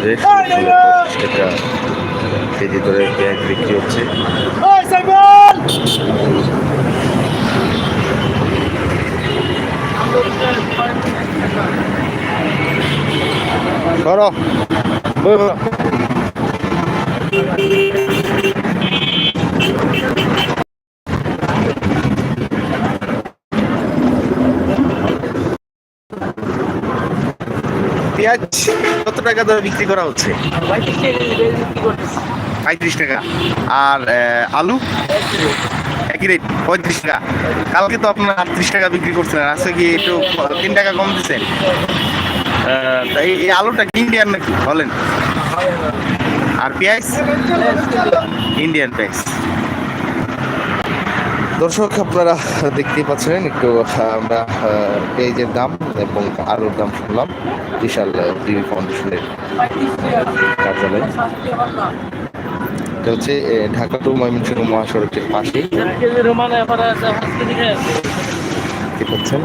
আসলে পঁচিশ টাকা কেজি করে পেঁয়াজ বিক্রি হচ্ছে। সরো। পেঁয়াজ কত টাকা ধরে বিক্রি করা হচ্ছে? পঁয়ত্রিশ টাকা। আর আলু? একই রেট পঁয়ত্রিশ টাকা। কালকে তো আপনার আটত্রিশ টাকা বিক্রি করছিলেন, আজকে কি একটু তিন টাকা কম দিচ্ছেন? এই আলুটা কি ইন্ডিয়ান নাকি? বলেন। আর পেঁয়াজ? ইন্ডিয়ান পেঁয়াজ। দর্শক, আপনারা দেখতেই পাচ্ছেন, একটু আমরা পেঁয়াজের দাম এবং আলুর দাম শুনলাম, বিশাল টিভি ফাউন্ডেশনের কার্যালয়। এটা হচ্ছে ঢাকা টু ময়মনসিংহ মহাসড়কের পাশেই। দেখতে পাচ্ছেন।